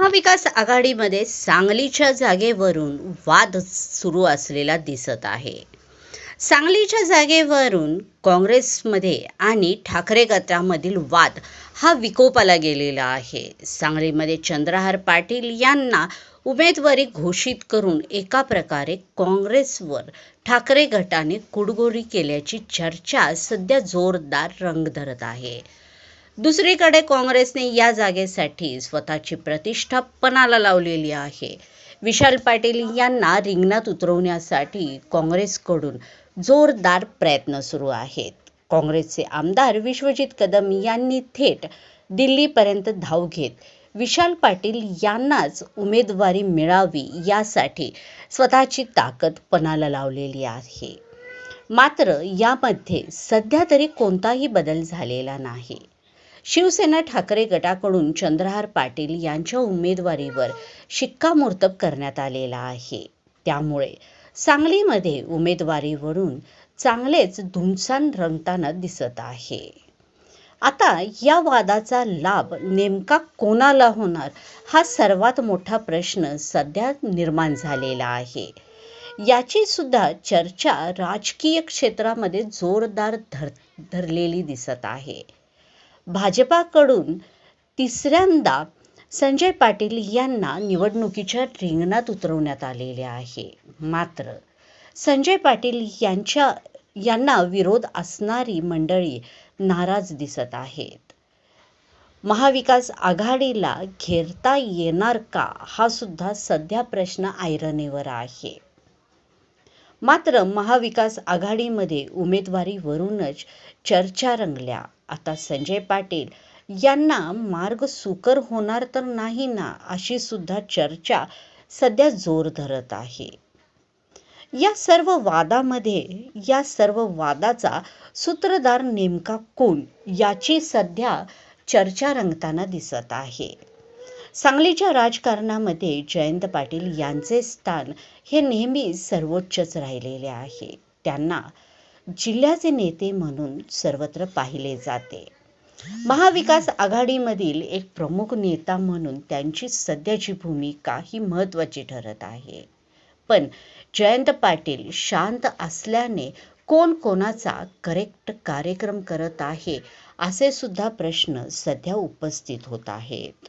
महाविकास आघाडीमध्ये सांगलीच्या जागेवरून वाद सुरू असलेला दिसत आहे. सांगलीच्या जागेवरून काँग्रेसमध्ये आणि ठाकरे गटामधील वाद हा विकोपाला गेलेला आहे. सांगलीमध्ये चंद्रहार पाटील यांना उमेदवारी घोषित करून एका प्रकारे काँग्रेसवर ठाकरे गटाने कुडगोरी केल्याची चर्चा सध्या जोरदार रंग धरत आहे. दुसरीकडे काँग्रेसने या जागेसाठी स्वतःची प्रतिष्ठा पणाला लावलेली आहे. विशाल पाटील यांना रिंगणात उतरवण्यासाठी काँग्रेसकडून जोरदार प्रयत्न सुरू आहेत. काँग्रेसचे आमदार विश्वजित कदम यांनी थेट दिल्लीपर्यंत धाव घेत विशाल पाटील यांनाच उमेदवारी मिळावी यासाठी स्वतःची ताकद पणाला लावलेली आहे. मात्र यामध्ये सध्या तरी कोणताही बदल झालेला नाही. शिवसेना ठाकरे गटाकडून चंद्रहार पाटील यांच्या उमेदवारीवर शिक्कामोर्तब करण्यात आलेला आहे. त्यामुळे सांगलीमध्ये उमेदवारीवरून चांगलेच धुमसान रंगताना दिसत आहे. आता या वादाचा लाभ नेमका कोणाला होणार हा सर्वात मोठा प्रश्न सध्या निर्माण झालेला आहे. याची सुद्धा चर्चा राजकीय क्षेत्रामध्ये जोरदार धर धरलेली दिसत आहे. भाजपाकडून तिसऱ्यांदा संजय पाटील यांना निवडणुकीच्या रिंगणात उतरवण्यात आलेले आहे. मात्र संजय पाटील यांच्या यांना विरोध असणारी मंडळी नाराज दिसत आहेत. महाविकास आघाडीला घेरता येणार का? हा सुद्धा सध्या प्रश्न ऐरणीवर आहे. मात्र महाविकास आघाडीमध्ये उमेदवारीवरूनच चर्चा रंगल्या. आता संजय पाटील यांना मार्ग सुकर होणार तर नाही ना अशी सुद्धा चर्चा सध्या जोर धरत आहे. या सर्व वादामध्ये या सर्व वादाचा सूत्रधार नेमका कोण याची सध्या चर्चा रंगताना दिसत आहे. सांगलीच्या राजकारणामध्ये जयंत पाटील यांचे स्थान हे नेहमी सर्वोच्चच राहिलेले आहे. त्यांना जिल्ह्याचे नेते म्हणून सर्वत्र पाहिले जाते. महाविकास आघाडीमधील एक प्रमुख नेता म्हणून त्यांची सध्याची भूमिका ही महत्त्वाची ठरत आहे. पण जयंत पाटील शांत असल्याने कोण कोणाचा करेक्ट कार्यक्रम करत आहे असे सुद्धा प्रश्न सध्या उपस्थित होत आहेत.